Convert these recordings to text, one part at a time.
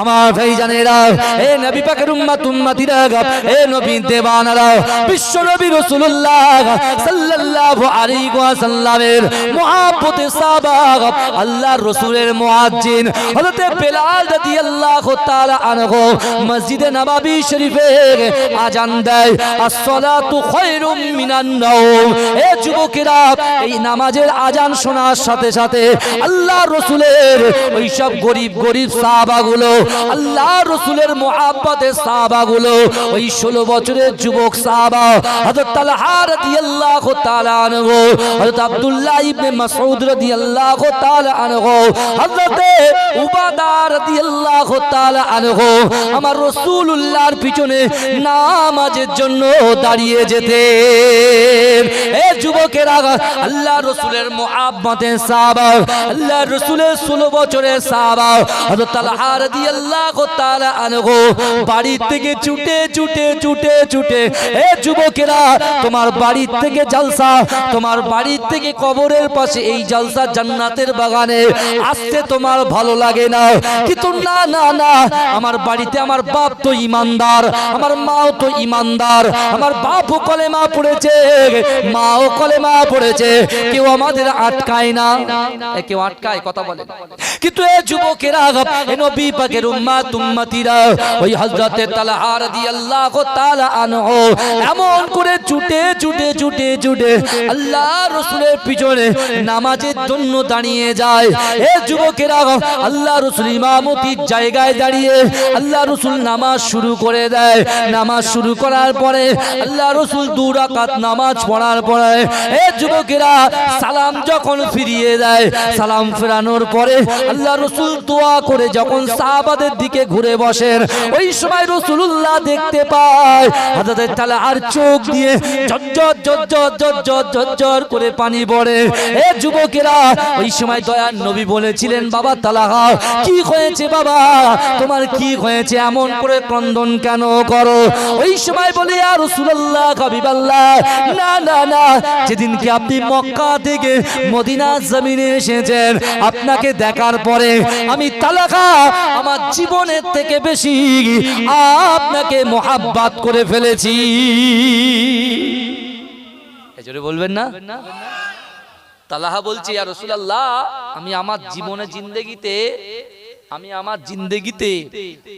আমার ভাই জানেরা এ নবী পাকের উম্মাত, উম্মাতিরা, এ নবী দেবানারা বিশ্ব নবী রাসূলুল্লাহ সাল্লাল্লাহু আলাইহি ওয়াসাল্লামের মুহাব্বতে সাহাবা আল্লাহর রাসূলের মুআজ্জিন হযরত বেলাল রাদিয়াল্লাহু তাআলা আনহু মসজিদে নববী শরীফে আজান দেয়, আসসালাতু খায়রুম মিনান নাওম। এ যুবকেরা, এই নামাজের আজান শোনার সাথে সাথে আল্লাহ রসুলের ওই সব গরিব গরিব সাহাবাগুলো আল্লাহ রসুলের মোহাব্বতের সাহাবাগুলো, ওই ষোলো বছরের যুবক সাহাবা, হযরত তালহা রাদিয়াল্লাহু আব্দুল্লাহ ইবনে মাসউদ আমার পিছনে নামাজের জন্য দাঁড়িয়ে যেতেন। এ যুবকেরা আল্লাহ রসুলের মোহাব্বতে সাহাবা, আল্লাহ রসুলের বছরের সাহাবা বাড়ি থেকে ছুটে ছুটে ছুটে ছুটে। এ যুবকেরা, তোমার থেকে জালসা, তোমার থেকে কবরের পাশে এই জালসা জান্নাতের বাগানে আসতে তোমার ভালো লাগে না। কিন্তু না না না, আমার বাড়িতে আমার বাপ তো ইমানদার, আমার মাও তো ইমানদার, আমার বাপও কলেমা পড়েছে, মাও কলেমা পড়েছে, কেউ আমাদের আটকায় না। কেউ আটকায়, কথা বলে কিন্তু এ যুবকেরা নবী পাকের নামাজ শুরু করে দেয়। নামাজ শুরু করার পরে আল্লাহ রসুল নামাজ পড়ার পরে এ যুবকেরা সালাম যখন ফিরিয়ে দেয়, সালাম ফেরানোর পরে আল্লাহ রসুল দোয়া করে যখন সাহাবাদের দিকে ঘুরে বসেন। ওই সময় রসুল্লাহ দেখতে পায় হাজাদের তালে আর চোখ দিয়ে ঝরঝর ঝরঝর ঝরঝর ঝরঝর করে পানি পড়ে। এ যুবকেরা, ওই সময় দয়ার নবী বলেছিলেন, বাবা তালাহা কি হয়েছে বাবা? তোমার কি হয়েছে? এমন করে ক্রন্দন কেন করো? ওই সময় বলে আর রসুল্লাহ হাবিবাল্লাহ, না না না, যেদিনকে আপনি মক্কা থেকে মদিনা জমিনে এসেছেন, আপনাকে দেখার পরে আমি তালাকা আমার জীবনের থেকে বেশি আপনাকে মোহাব্বাত করে ফেলেছি। বলবেন না? তালাহা বলছি আর রসুল্লাহ আমি আমার জীবনে জিন্দগিতে, আমি আমার জিন্দগিতে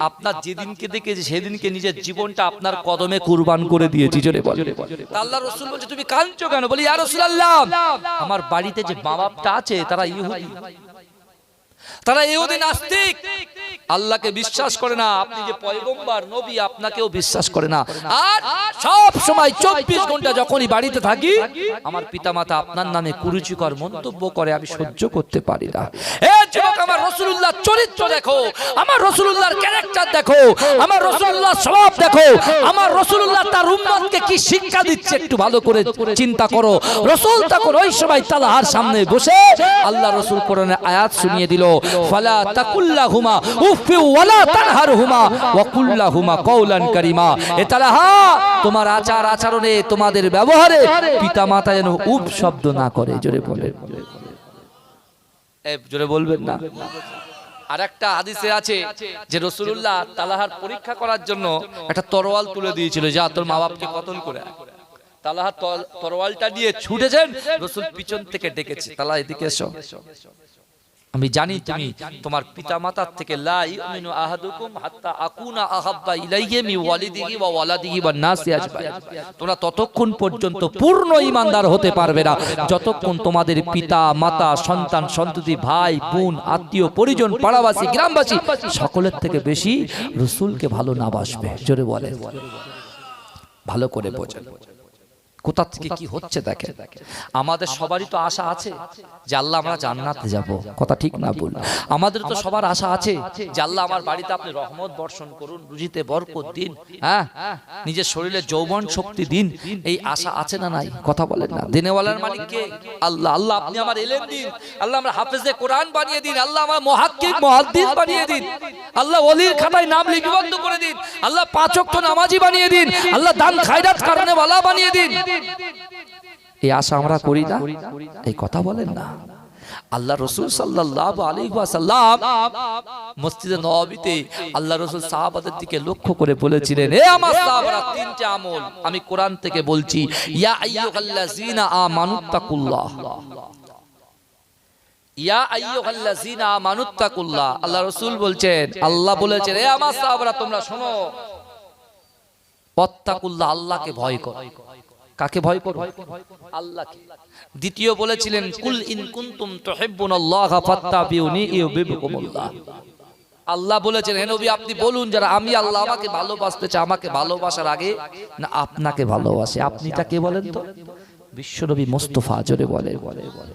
আপনার যেদিনকে দেখেছি, সেদিনকে নিজের জীবনটা আপনার কদমে কুরবান করে দিয়েছি। জোরে আল্লাহ রসুল বলছে, তুমি কাঁদছো কেন? বলি আর রসুল্লাহ আমার বাড়িতে যে মা বাপটা আছে, তারা ইহুদি। তারা ইহুদি নাস্তিক। আল্লাহকে বিশ্বাস করে না, আপনি যে পয়গম্বর, নবী, আপনাকেও বিশ্বাস করে না। আর সব সময় চব্বিশ ঘণ্টা যখনই বাড়িতে থাকি, আমার পিতামাতা আপনার নামে কুরুচিকর মন্তব্য করে, আমি সহ্য করতে পারি না। আমার রসুল্লাহ চরিত্র দেখো, আমার রসুল্লাহর ক্যারেক্টার দেখো, আমার রসুল্লাহ স্বভাব দেখো, আমার রসুল্লাহ তার কি শিক্ষা দিচ্ছে একটু ভালো করে চিন্তা করো। রসুল তখন ওই সময় তালাহার সামনে বসে আল্লাহ রসুল আয়াত শুনিয়ে দিল। ফালা তাকুল্লাহুমা উফি ওয়ালা তানহারহুমা ওয়া কুল্লাহুমা কওলান কারীমা। এ তালাহা তোমার আচার আচরণে তোমাদের ব্যবহারে যেন উপ শব্দ না করে জোরে জোরে বলবেন না। আর একটা হাদিসে আছে যে রসুল্লাহ তালাহার পরীক্ষা করার জন্য একটা তরোয়াল তুলে দিয়েছিল। যা তোর মা বাপকে কতল করে। আয়। তালাহা তরোয়ালটা নিয়ে ছুটেছেন রসুল পিছন থেকে ডেকেছে। তালা এদিকে এসো। আমি জানি তুমি তোমার পিতা মাতার থেকে তোমরা ততক্ষণ পর্যন্ত পূর্ণ ঈমানদার হতে পারবে না। যতক্ষণ তোমাদের পিতা মাতা সন্তান সন্ততি ভাই বোন আত্মীয় পরিজন পাড়াবাসী গ্রামবাসী সকলের থেকে বেশি রসুলকে ভালো না বাসবে। জোরে বলে ভালো করে বোঝেন। কোথা থেকে কি হচ্ছে দেখে আমাদের সবারই তো আশা আছে যে আল্লাহ আমরা জান্নাতে যাব। কথা ঠিক না বল আমাদের তো সবার আশা আছে যে আল্লাহ আমার বাড়িতে আপনি রহমত বর্ষণ করুন রুজিতে বরকত দিন হ্যাঁ? নিজের শরীরে যৌবন শক্তি দিন। এই আশা আছে না নাই? কথা বলেন না। দিনেওয়ালার মালিক কে আল্লাহ আল্লাহ আপনি আমার এলেন দিন। আল্লাহ আমরা হাফেজে কোরআন বানিয়ে দিন। আল্লাহ আমার মহাক্কিক মুহাদ্দিস বানিয়ে দিন। আল্লাহ ওলির খাতায় নাম লিপিবদ্ধ করে দিন আল্লাহ পাঁচ ওয়াক্ত নামাজি বানিয়ে দিন আল্লাহ দান খায়রাত কারণে ওয়ালা বানিয়ে দিন। এই আশা আমরা করি না। এই কথা বলেন না। আল্লাহ রসুল সাল্লাহ আলী সাল্লাম মসজিদে নবাবিতে আল্লাহ রসুল সাহাবাদের দিকে লক্ষ্য করে বলেছিলেন হে আমার সাহাবারা, তিনটে আমল আমি কোরআন থেকে বলছি। ইয়া আইয়ুহাল্লাযীনা আমানুত্তাকুল্লাহ ইয়া আইয়ুহাল্লাযীনা আমানুত্তাকুল্লাহ আল্লাহ রাসূল বলছেন, আল্লাহ বলেছেন হে আমার সাহাবারা, তোমরা শোনো। ওয়াত্তাকুল্লাহ, আল্লাহকে ভয় করো। কাকে ভয় করো? আল্লাহকে। দ্বিতীয় বলেছিলেন, কুল ইন কুনতুম তুহিব্বুনাল্লাহ ফাত্তাবিউনি ইউবিবকুমুল্লাহ আল্লাহ বলেছেন, হে নবী, আপনি বলুন, যারা আমি আল্লাহ আমাকে ভালোবাসতে চাই আমাকে ভালোবাসার আগে না আপনাকে ভালোবাসে? আপনি কে বলেন তো? বিশ্বনবী মোস্তফা জোরে বলে বলে বলে।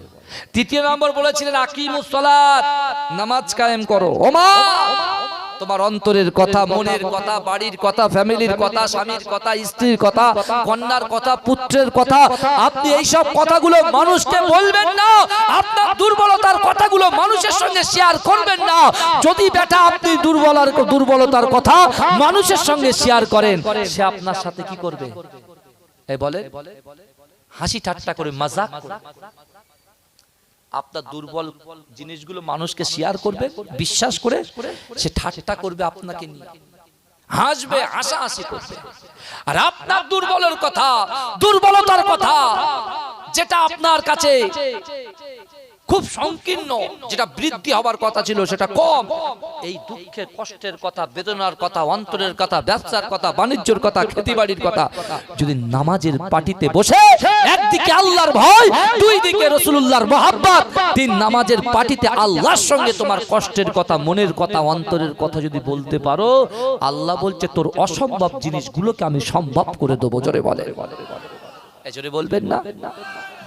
তৃতীয় নম্বর বলেছিলেন, আকিমুস সালাত। নামাজ কায়েম করো। ওমা! তোমার অন্তরের কথা, মনের কথা, বাড়ির কথা, ফ্যামিলির কথা, স্বামীর কথা, স্ত্রীর কথা, কন্যার কথা, পুত্রের কথা। আপনি এই সব কথাগুলো মানুষকে বলবেন না। আপনার দুর্বলতার কথাগুলো মানুষের সঙ্গে শেয়ার করবেন না। যদি বেটা আপনি দুর্বলার, দুর্বলতার কথা মানুষের সঙ্গে শেয়ার করেন, সে আপনার সাথে কি করবে? বলে, হাসি ঠাট্টা করে, মাজাক করে। আপনার দুর্বল জিনিসগুলো মানুষকে শেয়ার করবে বিশ্বাস করে সে ঠাট্টা করবে আপনাকে নিয়ে। হাসবে হাসাহাসি করবে। আর আপনার দুর্বলের কথা দুর্বলতার কথা যেটা আপনার কাছে খুব সংকীর্ণ। যেটা বৃদ্ধি হবার কথা ছিল, সেটা কম। এই দুঃখের, কষ্টের কথা, বেদনার কথা, অন্তরের কথা, ব্যবসার কথা, বাণিজ্যের কথা, খেতিবাড়ির কথা, যদি নামাজের পাটিতে বসে একদিকে আল্লাহর ভয়, দুই দিকে রসুল্লাহর মহাব্বত, তিন নামাজের পাটিতে আল্লাহর সঙ্গে তোমার কষ্টের কথা, মনের কথা, অন্তরের কথা যদি বলতে পারো, আল্লাহ বলছে, তোর অসম্ভব জিনিসগুলোকে আমি সম্ভব করে দেবো। জোরে বলে এজরে বলবেন না?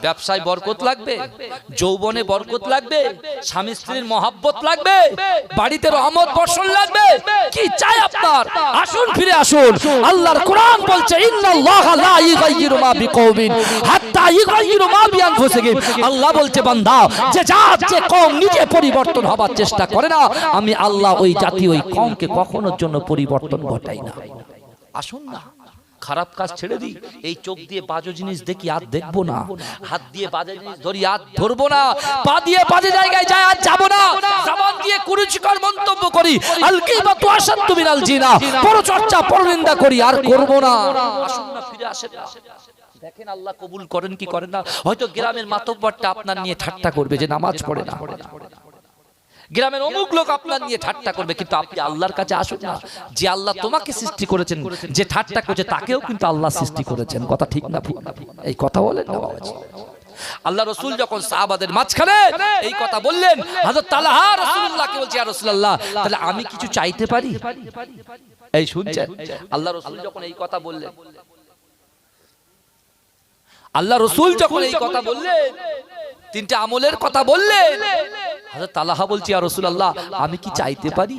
ব্যবসায় বরকত লাগবে যৌবনে বরকত লাগবে স্বামী স্ত্রীর মহাব্বত লাগবে বাড়িতে রহমত বর্ষণ লাগবে কি চাই আপনার? আসুন ফিরে আসুন। আল্লাহর কোরআন বলছে ইন্নাল্লাহা লা ইগাইয়িরু মা বিকওমিন হাত্তা ইগাইয়িরু মা বিআনফুসিহিম। আল্লাহ বলছে বান্দা যে জাত যে কম নিজে পরিবর্তন হবার চেষ্টা করে না আমি আল্লাহ ওই জাতি ওই কমকে কখনোর জন্য পরিবর্তন ঘটাই না। আসুন না। খারাপ কাজ ছেড়ে দিই। এই চোখ দিয়ে বাজে জিনিস দেখি আর দেখব না। হাত দিয়ে বাজে জিনিস ধরি আর ধরবো না। পা দিয়ে বাজে জায়গায় যায় আর যাব না। জবান দিয়ে কুরুচিকর মন্তব্য করি। আলকি বা তো আসান তুমি নাল জিনা। পরচর্চা, পরনিন্দা করি আর করব না। আসুন না, ফিরে আসেন না। দেখেন আল্লাহ কবুল করেন কি করেন না। হয়তো গ্রামের মাতব্বরটা আপনার নিয়ে ঠাট্টা করবে যে নামাজ পড়ে না। গ্রামের অমুক লোক আপনার নিয়ে ঠাট্টা করবে কিন্তু আপনি আল্লাহর কাছে আসুন না। যে আল্লাহ তোমাকে সৃষ্টি করেছেন যে ঠাট্টা করছে তাকেও কিন্তু আল্লাহ সৃষ্টি করেছেন। কথা ঠিক না এই কথা বলেন না বাবাজি। আল্লাহ রসুল যখন সাহাবাদের মাঝখানে এই কথা বললেন হাজরত তালাহা রাসূলুল্লাহকে বলছে ইয়া রাসূলুল্লাহ তাহলে আমি কিছু চাইতে পারি? এই শুনছেন? আল্লাহ রসুল যখন এই কথা বললেন আল্লাহ রসুল যখন এই কথা বললেন তিনটা আমলের কথা বললেন তালাহা বলছি আর রসুল আল্লাহ আমি কি চাইতে পারি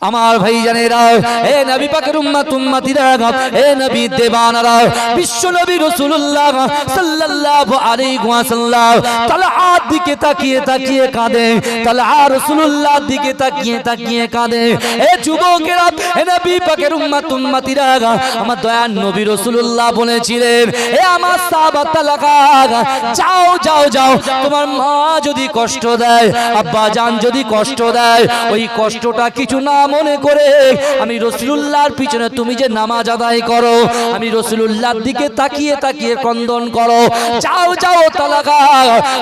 আমার ভাই জানেরা এ নবী পাকের উম্মত উম্মতিরা এ নবী দেবানারা বিশ্ব নবী রাসূলুল্লাহ সাল্লাল্লাহু আলাইহি ওয়াসাল্লাম তালহার দিকে তাকিয়ে তাকিয়ে কাঁদে তালহা রাসূলুল্লাহ দিকে তাকিয়ে তাকিয়ে কাঁদে। এ যুবকেরা এ নবী পাকের উম্মত উম্মতিরা আমার দয়ার নবী রাসূলুল্লাহ বলেছিলেন এ আমার সাহাবা তালহা যাও যাও যাও তোমার মা যদি কষ্ট দেয় আব্বা জান যদি কষ্ট দেয় ওই কষ্টটা কিছু না মনে করে আমি রসুল্লাহর পিছনে তুমি যে নামাজ আদায় করো, আমি রসুল্লাহর দিকে তাকিয়ে তাকিয়ে কন্দন করো। যাও যাও, তালাকা।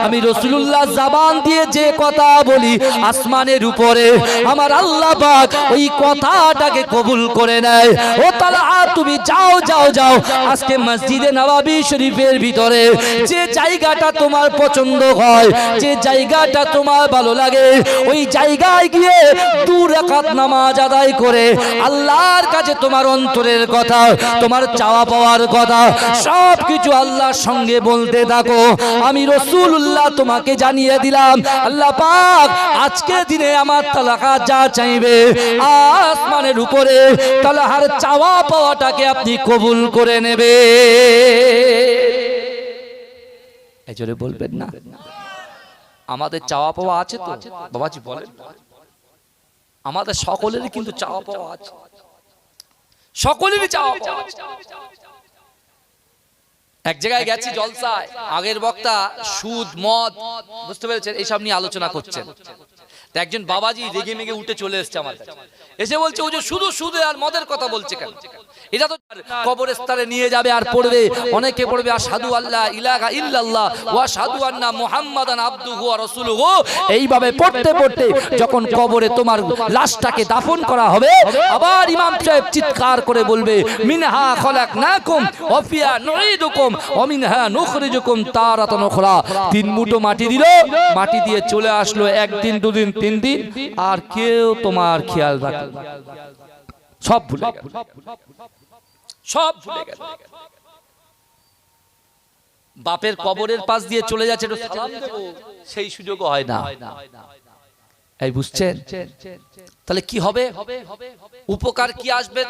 আমি রসুল্লাহ জাবান দিয়ে যে কথা বলি আসমানের উপরে, আমার আল্লাহ পাক ওই কথাটাকে কবুল করে নেয়। ও তালাহা, তুমি যাও যাও যাও, আজকে মসজিদে নবাবী শরীফের ভিতরে যে জায়গাটা তোমার পছন্দ হয়, যে জায়গাটা তোমার ভালো লাগে, ওই জায়গায় গিয়ে দু রাকাত নামাজ আদায় করে আল্লাহর কাছে তোমার অন্তরের কথা, তোমার চাওয়া পাওয়ার কথা সব কিছু আল্লাহর সঙ্গে বলতে থাকো। আমি রসুল্লাহ তোমাকে জানিয়ে দিলাম, আল্লাহ পাক আজকে দিনে আমার তালাকা যা চাইবে, আসমানের উপরে তালাহার চাওয়া পাওয়াটাকে আপনি কবুল করে নেবে। বলবেন না? আমাদের চাওয়া পাওয়া আছে তো? বাবাজি বলেন। আমাদের সকলেরই কিন্তু চাওয়া পাওয়া আছে। সকলেরই চাওয়া পাওয়া। এক জায়গায় গেছি জলসায়, আগের বক্তা সুদ, মদ, বুঝতে পেরেছেন? এইসব নিয়ে আলোচনা করছেন। একজন বাবাজি রেগে মেগে উঠে চলে এসছে আমার কাছে। এসে বলছে ও যে শুধু সুদে আর মদের কথা বলছে কেন? এটা তো কবরস্থানে নিয়ে যাবে আর পড়বে। অনেকে পড়বে আর সাধু আল্লাহ ইলাহা ইল্লাল্লাহ ওয়া সাধু আন্না মুহাম্মাদান আবদুহু ওয়া রাসূলুহু। এইভাবে পড়তে পড়তে যখন কবরে তোমার লাশটাকে দাফন করা হবে, আবার ইমাম সাহেব চিৎকার করে বলবে, মিনহা খলাকনাকুম ওয়া ফিহা নুঈদুকুম ওয়া মিনহা নুখরিজুকুম তারাতান উখরা। তিন মুঠো মাটি দিল, মাটি দিয়ে চলে আসলো একদিন, দুদিন, তিন দিন, আর কেউ তোমার খেয়াল রাখে। সব ভুলে গেল। সব ভুলে গেল বাপের কবরের পাশ দিয়ে চলে যাচ্ছে একটু সালাম দেবো সেই সুযোগও হয় না। এই বুঝছেন? তাহলে কি হবে? উপকার কি আসবে?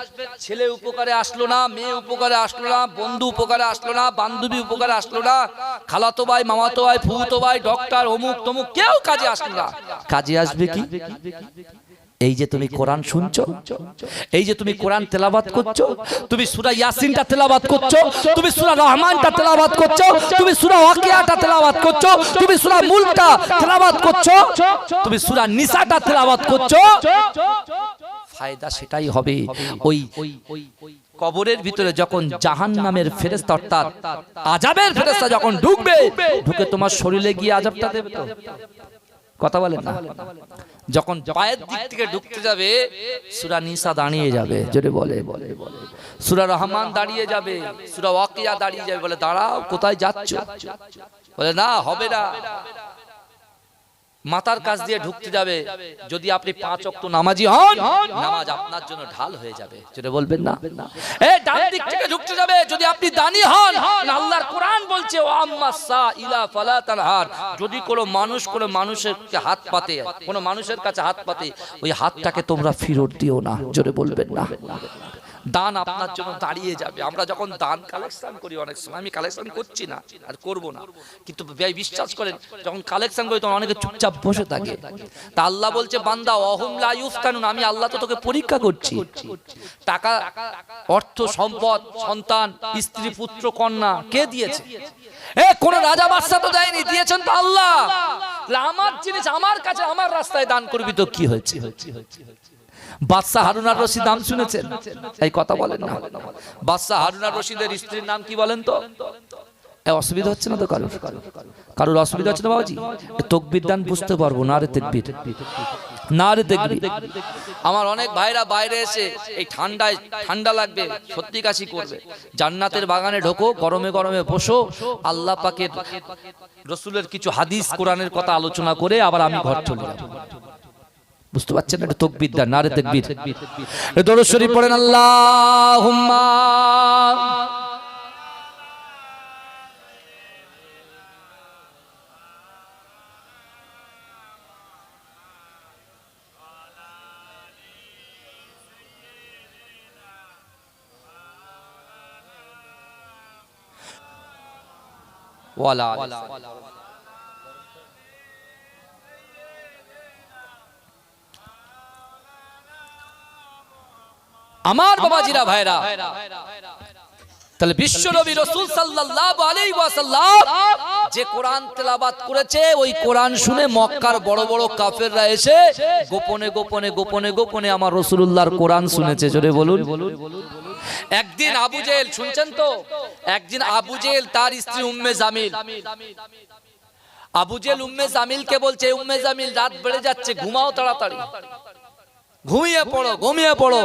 ছেলে উপকারে আসলো না মেয়ে উপকারে আসলো না বন্ধু উপকারে আসলো না বান্ধবী উপকারে আসলো না খালাতো ভাই মামাতো ভাই ফুতো ভাই ডক্টর অমুক তমুক কেউ কাজে আসলো না। কাজে আসবে কি? এই যে তুমি কোরআন শুনছো, এই যে তুমি কোরআন তেলাবাত করছ, তুমি সূরা ইয়াসিনটা তেলাবাত করছ, তুমি সূরা রহমানটা তেলাবাত করছ, তুমি সূরা ওয়াকিয়াটা তেলাবাত করছ, তুমি সূরা মুলকটা তেলাবাত করছ, তুমি সূরা নিসাটা তেলাবাত করছ। ফায়দা সেটাই হবে ওই কবরের ভিতরে যখন জাহান নামের ফেরেস্তা অর্থাৎ আজাবের ফেরেস্তা যখন ঢুকবে, ঢুকে তোমার শরীরে গিয়ে আজাবটা দেবে তো। কথা বলেন না। যখন পায়ের দিক থেকে ঢুকতে যাবে সুরা নিসা দাঁড়িয়ে যাবে। জোরে বলে বলে বলে। সুরা রহমান দাঁড়িয়ে যাবে সুরা ওয়াকিয়া দাঁড়িয়ে যাবে। বলে দাঁড়াও কোথায় যাচ্ছ? বলে না হবে না। মাথার কাছ দিয়ে ঢুকতে যাবে। যদি আপনি পাঁচ অক্ট নামাজি হন নামাজ আপনার জন্য ঢাল হয়ে যাবে। যেটা বলবেন না। এ ডান দিক থেকে ঢুকতে যাবে। যদি আপনি দানি হন আল্লাহর কোরআন বলছে ও আম্মা সা ইলা ফালা তানহার যদি কোনো মানুষ কোনো মানুষের হাত পাতে কোনো মানুষের কাছে হাত পাতে ওই হাতটাকে তোমরা ফিরত দিও না। জোরে বলবেন না। দান আপনার জন্য দাঁড়িয়ে যাবে। আমরা যখন দান কালেকশন করি অনেক সময়, আমি কালেকশন করছি না, আর করব না। কিন্তু ভাই বিশ্বাস করেন, যখন কালেকশন করি তখন অনেকে চুপচাপ বসে থাকে। তা আল্লাহ বলছে, বান্দা, অহম লা ইউফতানুন, আমি আল্লাহ তো তোকে পরীক্ষা করছি। টাকা, অর্থ, সম্পদ, সন্তান, স্ত্রী, পুত্র, কন্যা, কে দিয়েছে? এ, কোন রাজা বাদশা তো দেয়নি, দিয়েছেন তো আল্লাহ। আমার জিনিস আমার কাছে, আমার রাস্তায় দান করবি তো কি হয়েছে হয়েছে হয়েছে হয়েছে? বাদশাহ হারুনার রশিদ নাম শুনেছেন? এই কথা বলেন না। বাদশাহ হারুনার রশিদের স্ত্রীর নাম কি বলেন তো? অসুবিধা হচ্ছে না তো কারোর? কারোর অসুবিধা হচ্ছে না বাবাজি? তকবির বুঝতে পারব না রে তেকবির। না রে তেকবির। আমার অনেক ভাইরা বাইরে এসে এই ঠান্ডায়, ঠান্ডা লাগবে, সত্যি কাশি করবে। জান্নাতের বাগানে ঢোকো, গরমে গরমে বসো। আল্লাহ পাকের রসুলের কিছু হাদিস, কোরআনের কথা আলোচনা করে আবার আমি ঘর চলে যাব। বুঝতে পারছেন? এটা তকবির দান নারে তকবির। দরুদ শরীফ পড়েন আল্লাহুম্মা ওয়ালা আমার বাবাজিরা ভাইরা তাহলে বিশ্ব নবী রসুল ওয়াসাল্লাম যে কোরআন তেলাবাত করেছে ওই কোরআন শুনে মক্কার বড় বড় কাফেররা এসে গোপনে গোপনে গোপনে গোপনে আমার রসুলুল্লাহর কোরআন শুনেছে। জোরে বলুন। একদিন আবু জেল শুনছেন তো? একদিন আবু জেল তার স্ত্রী Umm Jamil. Abu Jahl Umm জামিলকে বলছে উম্মে জামিল রাত বেড়ে যাচ্ছে ঘুমাও তাড়াতাড়ি। ঘুমিয়ে পড়ো ঘুমিয়ে পড়ো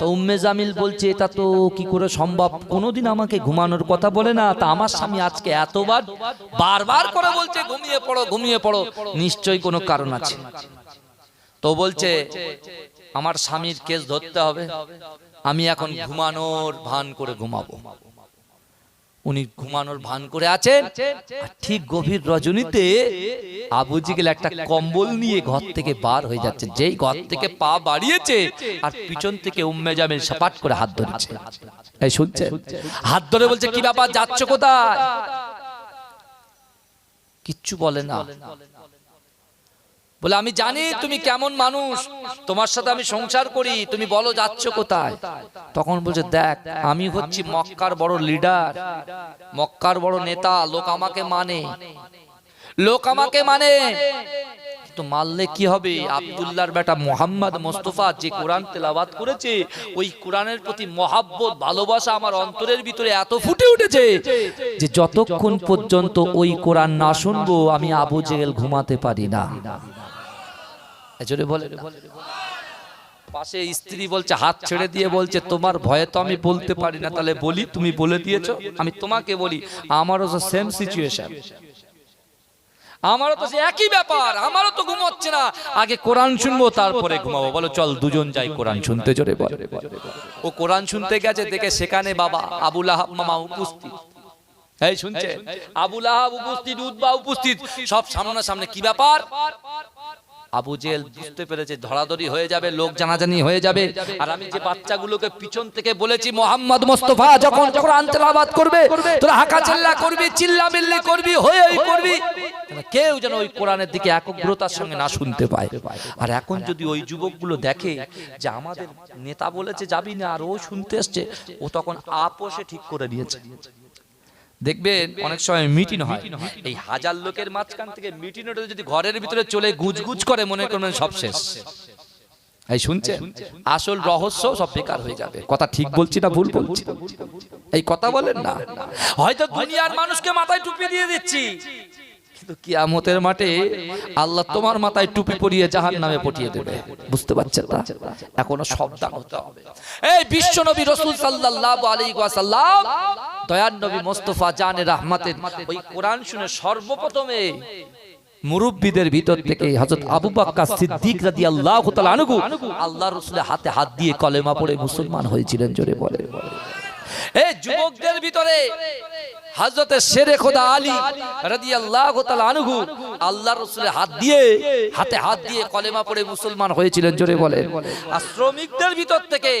তো উম্মে জামিল বলছে এটা তো কি করে সম্ভব? কোনোদিন আমাকে ঘুমানোর কথা বলে না। তা আমার স্বামী আজকে এতবার বারবার করে বলছে ঘুমিয়ে পড়ো ঘুমিয়ে পড়ো। নিশ্চয়ই কোনো কারণ আছে। তো বলছে আমার স্বামীর কেস ধরতে হবে। আমি এখন ঘুমানোর ভান করে ঘুমাবো। উনি ঘুমানোর ভান করে আছেন। ঠিক গভীর রজনীতে আবু জিগেল একটা কম্বল নিয়ে ঘর থেকে বার হয়ে যাচ্ছে। যেই ঘর থেকে পা বাড়িয়েছে আর পিছন থেকে উম্মে জামিল সাপাট করে হাত ধরেছে। এই শুনছে হাত ধরে বলছে, কি ব্যাপার, যাচ্ছ কোথায়? কিচ্ছু বলে না। বলে আমি জানি তুমি কেমন মানুষ তোমার সাথে আমি সংসার করি তুমি বলো যাচ্ছ কোথায়? তখন বলছে দেখ আমি হচ্ছি মক্কার বড় লিডার মক্কার বড় নেতা লোক আমাকে মানে। লোক আমাকে মানে। কিন্তু মানলে কি হবে? আব্দুল্লাহর বেটা মোহাম্মদ মোস্তফা যে কোরআন তেলাবাত করেছে ওই কোরআনের প্রতি মহাব্বত ভালোবাসা আমার অন্তরের ভিতরে এত ফুটে উঠেছে যে যতক্ষণ পর্যন্ত ওই কোরআন না শুনব আমি আবু জেগেল ঘুমাতে পারি না। এজন্য বলে পাশে স্ত্রী বলছে, হাত ছেড়ে দিয়ে বলছে, তোমার ভয়ে তো আমি বলতে পারি না। তাহলে বলি, তুমি বলে দিয়েছ, আমি তোমাকে বলি। আমারও তো সেম সিচুয়েশন আমারও তো একই ব্যাপার। আমারও তো ঘুমোচ্ছে না। আগে কোরআন শুনব, তারপরে ঘুমাবো। বলো, চল দুজন যাই কোরআন শুনতে, জোরে বল। ও কোরআন শুনতে গেছে, দেখে সেখানে বাবা আবুল আহাব মামা উপস্থিত। এই শুনছে? আবুল আহাব উপস্থিত উদ্বা উপস্থিত। সব সামনাসামনি কি ব্যাপার? আবু জেল বুঝতে পেরেছে, ধরাধরি হয়ে যাবে, লোক জানাজানি হয়ে যাবে। আর আমি যে বাচ্চাগুলোকে পিছন থেকে বলেছি, মোহাম্মদ মোস্তফা যখন যখন আন্তরাবাদ করবে, তোরা হাঁকা চিল্লা করবি চিল্লা মিল্লি করবি। হয়ে করবি কেউ যেন ওই কোরআনের দিকে একগ্রতার সঙ্গে না শুনতে পায়। আর এখন যদি ওই যুবকগুলো দেখে যে আমাদের নেতা বলেছে, যাবি না, আর ও শুনতে এসছে, ও তখন আপোষে ঠিক করে দিয়েছে। দেখবেন অনেক সময় মিটিং হয়। এই হাজার লোকের মাঝখান থেকে মিটিং যদি ঘরের ভিতরে চলে গুজগুজ করে মনে করবেন সব শেষ। এই শুনছে আসল রহস্য সব বেকার হয়ে যাবে। কথা ঠিক বলছি না ভুল বলছি এই কথা বলেন না। হয়তো দুনিয়ার মানুষকে মাথায় টুপি দিয়ে দিচ্ছি। কিয়ামতের মাঠে আল্লাহ তোমার মাথায় টুপি পরিয়ে জাহান নামে পটিয়ে দেবে। বুঝতে পারছেন না? এখনও হতে হবে। এই বিশ্ব নবী রসুল দয়ার নবী মোস্তফা ওই কোরআন শুনে সর্বপ্রথমে মুরব্বীদের ভিতর থেকে হযরত আবু বকর সিদ্দিক রাদিয়াল্লাহু তাআলা আনহু আল্লাহ রাসূলের হাতে হাত দিয়ে কলেমা পড়ে মুসলমান হয়েছিলেন, জোরে বলে এই যুবকদের ভিতরে হযরতে শেরে খোদা আলী রাদিয়াল্লাহু তাআলা আনহু আল্লাহ রাসূলের হাত দিয়ে, হাতে হাত দিয়ে কলেমা পড়ে মুসলমান হয়েছিলেন, জোরে বলেন। আর শ্রমিকদের ভিতর থেকে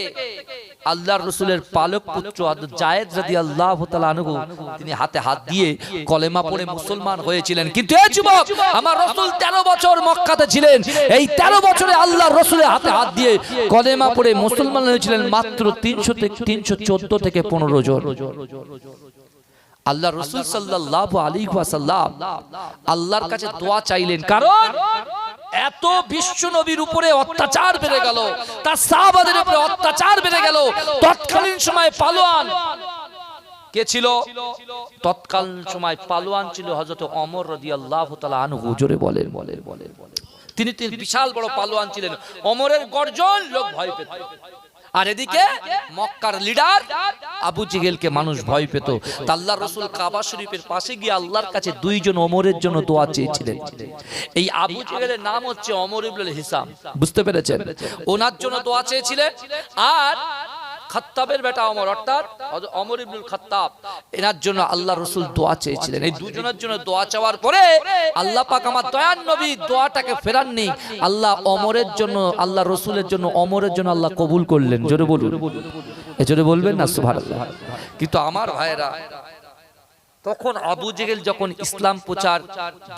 আল্লাহর রসুলের পালক পুত্র জায়েদ রাদিয়াল্লাহু তাআলা আনহু, তিনি হাতে হাত দিয়ে কলেমা পড়ে মুসলমান হয়েছিলেন। কিন্তু এই যুবক, আমার রসুল 13 বছর মক্কাতে ছিলেন। এই 13 বছরে আল্লাহর রসুলের হাতে হাত দিয়ে কলেমা পড়ে মুসলমান হয়েছিলেন মাত্র 300 থেকে 314 থেকে 15 জন। আল্লাহ রসুল সাল্লাল্লাহু আলাইহি ওয়াসাল্লাম আল্লাহর কাছে দোয়া চাইলেন। কারণ এত বিশ্ব নবীর উপরে অত্যাচার বেড়ে গেল তার সাহাবাদের উপরে অত্যাচার বেড়ে গেল। তৎকালীন সময় পালোয়ান কে ছিল? তৎকালীন সময় পালোয়ান ছিল হযরত ওমর রাদিয়াল্লাহু তাআলা আনহু জোরে বলেন। বলেন বলেন তিনি তিনি বিশাল বড় পালোয়ান ছিলেন। ওমরের গর্জন লোক ভয় পেত। আর এদিকে মক্কার লিডার আবু জিগেলকে মানুষ ভয় পেত। আল্লাহ রসুল কাবা শরীফের পাশে গিয়ে আল্লাহর কাছে দুইজন অমরের জন্য দোয়া চেয়েছিলেন। এই আবু জিগেলের নাম হচ্ছে অমর ইবনুল হিসাম। বুঝতে পেরেছেন? ওনার জন্য দোয়া চেয়েছিলেন। আর খাত্তাবের বেটা অমর অর্থাৎ অমর ইবনুল খাত্তাব। এনার জন্য আল্লাহ রসুল দোয়া চেয়েছিলেন। এই দুজনের জন্য দোয়া চাওয়ার পরে আল্লাহ পাক আমার দয়ান নবী দোয়াটাকে ফেরাননি। আল্লাহ অমরের জন্য, আল্লাহ রসুলের জন্য অমরের জন্য আল্লাহ কবুল করলেন। জোরে বলুন। এ জোরে বলবেন না? সুভার কিন্তু আমার ভাইরা তখন আবু জেগেল যখন ইসলাম প্রচার,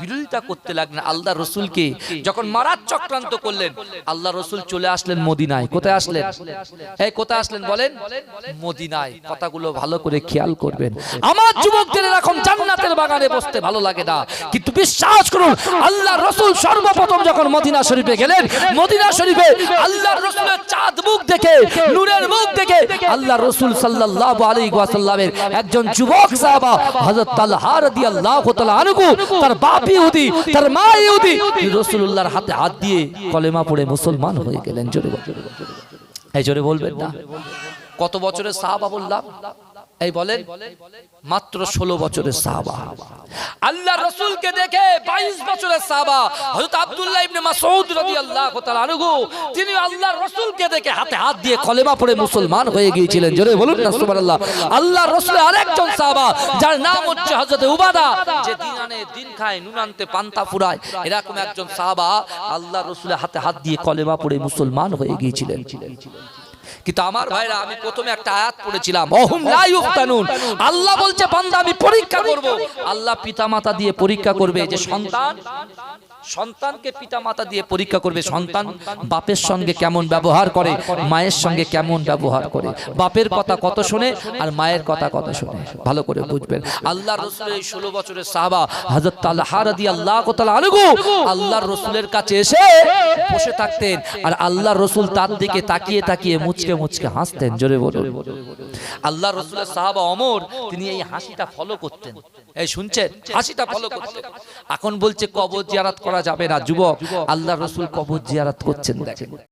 বিরোধিতা করতে লাগলেন আল্লাহ রসুলকে, যখন মারাত চক্রান্ত করলেন আল্লাহ রসুল চলে আসলেন মদিনায়। কোথায় আসলেন? এই কোথায় আসলেন বলেন? মদিনায়। কথাগুলো ভালো করে খেয়াল করবেন। আমার যুবকদের এরকম জান্নাতের বাগানে বসতে ভালো লাগে না। কিন্তু বিশ্বাস করুন আল্লাহ রসুল সর্বপ্রথম যখন মদিনা শরীফে গেলেন, মদিনা শরীফে আল্লাহ রসুলের চাঁদ মুখ দেখে, নূরের মুখ দেখে আল্লাহ রসুল সাল্লাল্লাহু আলাইহি ওয়াসাল্লামের একজন যুবক সাহাবা হযরত তালহা রাদিয়াল্লাহু তাআলা আনহু, তার বাপ ইহুদি, তার মা ইহুদি রাসূলুল্লাহর হাতে হাত দিয়ে কলেমা পড়ে মুসলমান হয়ে গেলেন। জোরে এই জোরে বলবেন না। কত বছরের সাহাবা বললাম? এই বলেন, মাত্র ষোলো বছরের সাহাবা। আল্লাহ রসুলকে দেখে বাইশ বছরের সাহাবা, হযরত আব্দুল্লাহ ইবনে মাসউদ রাদিয়াল্লাহু তাআলা আনহু, তিনি আল্লাহ রসুলকে দেখে হাতে হাত দিয়ে কলেমা পড়ে মুসলমান হয়ে গিয়েছিলেন। জোরে বলুন না, সুবহানাল্লাহ। আল্লাহ রসুলের আরেকজন সাহাবা, যার নাম হচ্ছে হযরত উবাদা, যে দিন আনে দিন খায়, নুন আনতে পান্তা ফুরায়, এরকম একজন সাহাবা আল্লাহ রসুলের হাতে হাত দিয়ে কলেমা পড়ে মুসলমান হয়ে গিয়েছিলেন। কিন্তু আমার ভাইরা আমি প্রথমে একটা আয়াত পড়েছিলাম। অহুম লা ইউফতানুন। আল্লাহ বলছে বান্দা আমি পরীক্ষা করব। আল্লাহ পিতামাতা দিয়ে পরীক্ষা করবে যে সন্তান সন্তানকে পিতা মাতা দিয়ে পরীক্ষা করবে, সন্তান বাপের সঙ্গে কেমন ব্যবহার করে, মায়ের সঙ্গে কেমন ব্যবহার করে? বাপের কথা কত শোনে আর মায়ের কথা কত শোনে? ভালো করে বুঝবেন। আল্লাহ রসুলের এই ষোলো বছরের সাহাবা হাজরত তালহারাদি আল্লাহ আলগু আল্লাহর রসুলের কাছে এসে বসে থাকতেন আর আল্লাহ রসুল তার দিকে তাকিয়ে তাকিয়ে মুচকে মুচকে হাসতেন, জোরে বলুন। আল্লাহ রসুলের সাহাবা অমর, তিনি এই হাসিটা ফলো করতেন। এই শুনছেন? হাসিটা ফলো করতেন। এখন বলছে কবর জিয়ারাত করা যাবে না। যুবক আল্লাহ রসুল কবর জিয়ারাত করছেন দেখেন।